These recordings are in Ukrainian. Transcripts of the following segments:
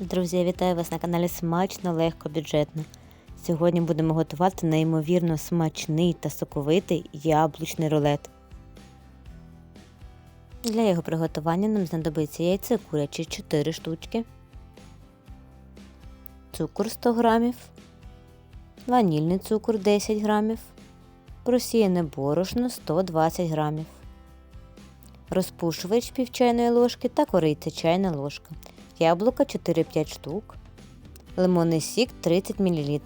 Друзі, я вітаю вас на каналі Смачно, легко, бюджетно. Сьогодні будемо готувати неймовірно смачний та соковитий яблучний рулет. Для його приготування нам знадобиться яйце куряче 4 штучки, цукор 100 грамів, ванільний цукор 10 грамів, просіяне борошно 120 грамів, розпушувач пів чайної ложки та кориця чайна ложка яблука 4-5 штук, лимонний сік 30 мл.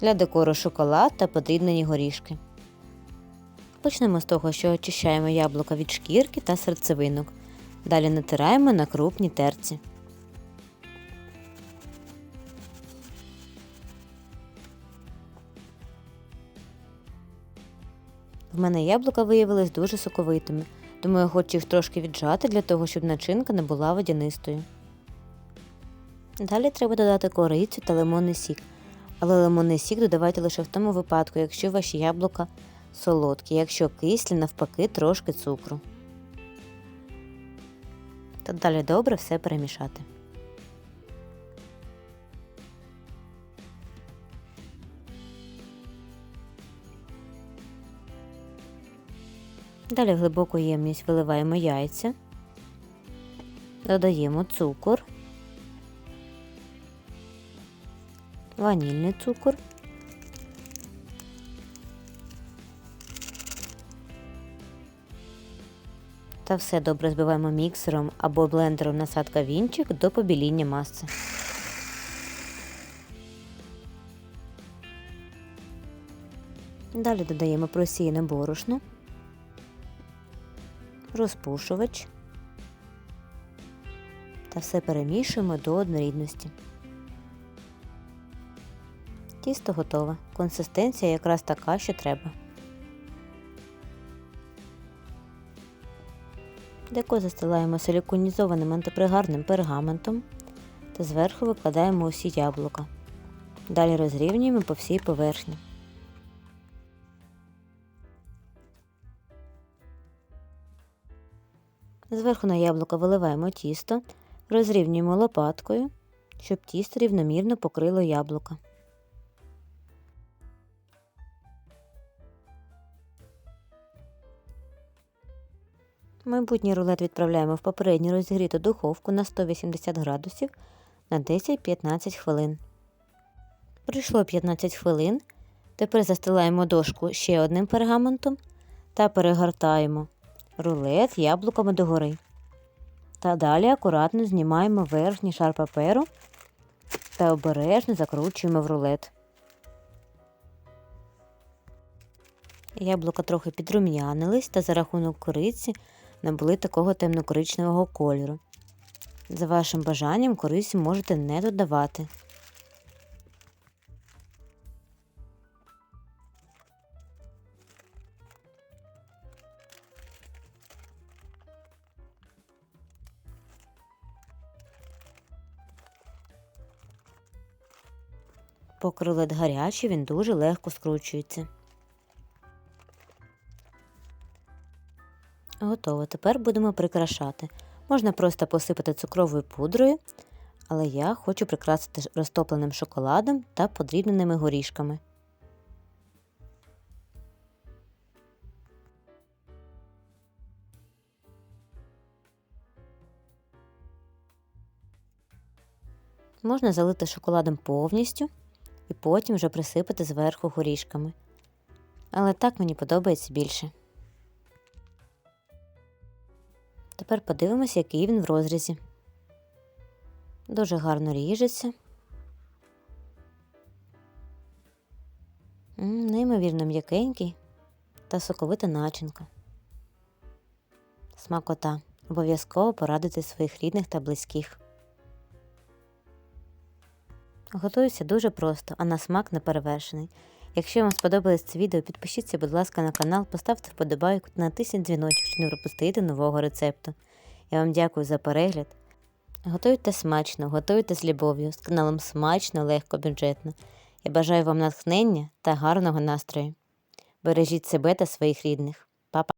Для декору шоколад та подрібнені горішки. Почнемо з того, що очищаємо яблука від шкірки та серцевинок. Далі натираємо на крупній терці. В мене яблука виявились дуже соковитими, тому я хочу їх трошки віджати для того, щоб начинка не була водянистою. Далі треба додати корицю та лимонний сік. Але лимонний сік додавайте лише в тому випадку, якщо ваші яблука солодкі, якщо кислі, навпаки, трошки цукру. Та далі добре все перемішати. Далі в глибоку ємність виливаємо яйця, додаємо цукор, ванільний цукор, та все добре збиваємо міксером або блендером насадка вінчик до побіління маси. Далі додаємо просіяне борошно розпушувач та все перемішуємо до однорідності. Тісто готове. Консистенція якраз така, що треба. Деко застилаємо силіконізованим антипригарним пергаментом та зверху викладаємо усі яблука. Далі розрівнюємо по всій поверхні. Зверху на яблуко виливаємо тісто, розрівнюємо лопаткою, щоб тісто рівномірно покрило яблуко. Майбутній рулет відправляємо в попередньо розігріту духовку на 180 градусів на 10-15 хвилин. Пройшло 15 хвилин. Тепер застилаємо дошку ще одним пергаментом та перегортаємо рулет яблуками догори. Та далі акуратно знімаємо верхній шар паперу та обережно закручуємо в рулет. Яблука трохи підрум'янились та за рахунок кориці набули такого темно-коричневого кольору. За вашим бажанням кориці можете не додавати. Поки рулет гарячий, він дуже легко скручується. Готово. Тепер будемо прикрашати. Можна просто посипати цукровою пудрою, але я хочу прикрасити розтопленим шоколадом та подрібненими горішками. Можна залити шоколадом повністю і потім вже присипати зверху горішками. Але так мені подобається більше. Тепер подивимось, який він в розрізі. Дуже гарно ріжеться. Неймовірно м'якенький та соковита начинка. Смакота. Обов'язково порадити своїх рідних та близьких. Готується дуже просто, а на смак не перевершений. Якщо вам сподобалось це відео, підпишіться, будь ласка, на канал, поставте вподобайку та натисніть дзвіночок, щоб не пропустити нового рецепту. Я вам дякую за перегляд. Готуйте смачно, готуйте з любов'ю, з каналом смачно, легко, бюджетно. Я бажаю вам натхнення та гарного настрою. Бережіть себе та своїх рідних. Па-па!